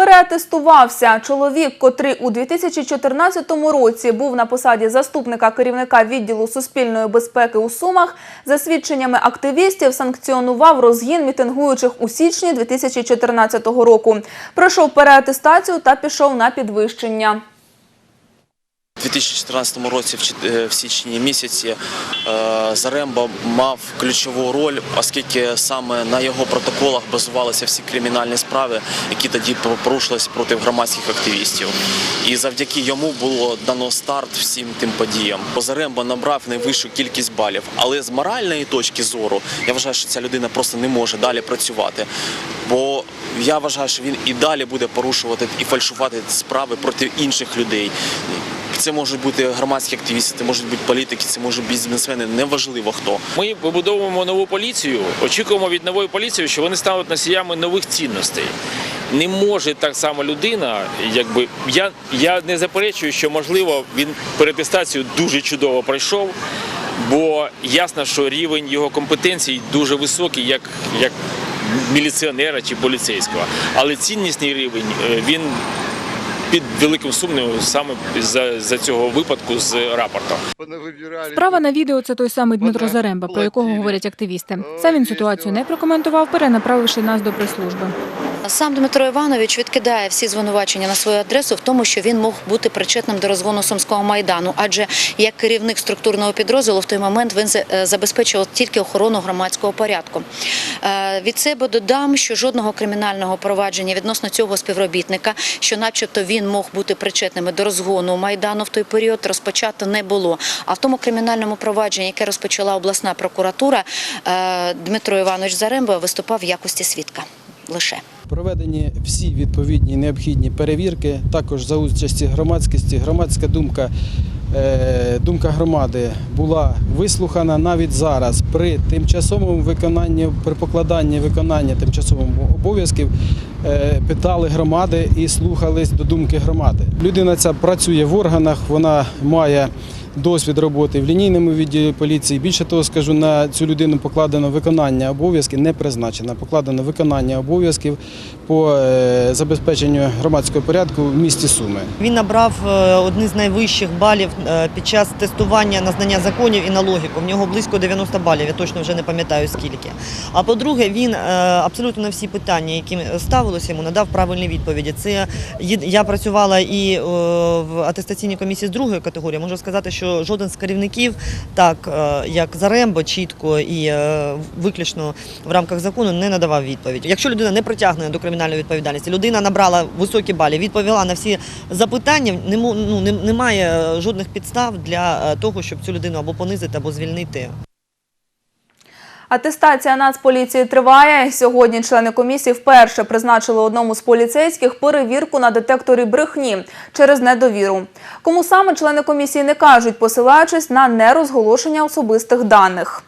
Переатестувався чоловік, котрий у 2014 році був на посаді заступника керівника відділу суспільної безпеки у Сумах, за свідченнями активістів санкціонував розгін мітингуючих у січні 2014 року. Пройшов переатестацію та пішов на підвищення. У 2014 році, в е, січні місяці, е, Заремба мав ключову роль, оскільки саме на його протоколах базувалися всі кримінальні справи, які тоді порушились проти громадських активістів. І завдяки йому було дано старт всім тим подіям. Заремба набрав найвищу кількість балів, але з моральної точки зору я вважаю, що ця людина просто не може далі працювати. Бо я вважаю, що він і далі буде порушувати і фальшувати справи проти інших людей. Це можуть бути громадські активісти, це можуть бути політики, це можуть бути бізнесмени, неважливо хто. Ми вибудовуємо нову поліцію. Очікуємо від нової поліції, що вони стануть носіями нових цінностей. Не може так само людина, якби я, я не заперечую, що можливо він перетестацію дуже чудово пройшов, бо ясно, що рівень його компетенцій дуже високий, як, як міліціонера чи поліцейського. Але ціннісний рівень е, він під великим сумнівом саме за, за цього випадку з рапортом. Справа на відео це той самий Дмитро Заремба, про якого говорять активісти. Сам він ситуацію не прокоментував, перенаправивши нас до прес-служби. Сам Дмитро Іванович відкидає всі звинувачення на свою адресу в тому, що він мог бути причетним до розгону Сумського майдану, адже як керівник структурного підрозділу в той момент він е, забезпечував тільки охорону громадського порядку. Е, Від себе додам, що жодного кримінального провадження відносно цього співробітника, що, начебто, він мог бути причетним до розгону майдану в той період, розпочато не було. А в тому кримінальному провадженні, яке розпочала обласна прокуратура, е, Дмитро Іванович Заремба виступав в якості свідка лише. Проведені всі відповідні необхідні перевірки, також за участі громадськості. Громадська думка, е, думка громади була вислухана навіть зараз при тимчасовому виконанні, при покладанні виконання тимчасових обов'язків. е, Питали громади і слухались до думки громади. Людина ця працює в органах, вона має досвід роботи в лінійному відділі поліції. Більше того, скажу, на цю людину покладено виконання обов'язків, не призначено, покладено виконання обов'язків по е, забезпеченню громадського порядку в місті Суми. Він набрав е, одні з найвищих балів е, під час тестування на знання законів і на логіку. В нього близько 90 балів, я точно вже не пам'ятаю скільки. А по-друге, він абсолютно на всі питання, які ставилося йому, надав правильні відповіді. Це я працювала і в атестаційній комісії з другої категорії. Можу сказати, що жоден з керівників, так е, як Зарембо, чітко і е, виключно в рамках закону не надавав відповідь. Якщо людина не притягнена до кримінальної відповідальності, людина набрала високі балі, відповіла на всі запитання. Ну, немає жодних підстав для е, того, щоб цю людину або понизити, або звільнити. Атестація Нацполіції триває. Сьогодні члени комісії вперше призначили одному з поліцейських перевірку на детекторі брехні через недовіру. Кому саме члени комісії не кажуть, посилаючись на нерозголошення особистих даних.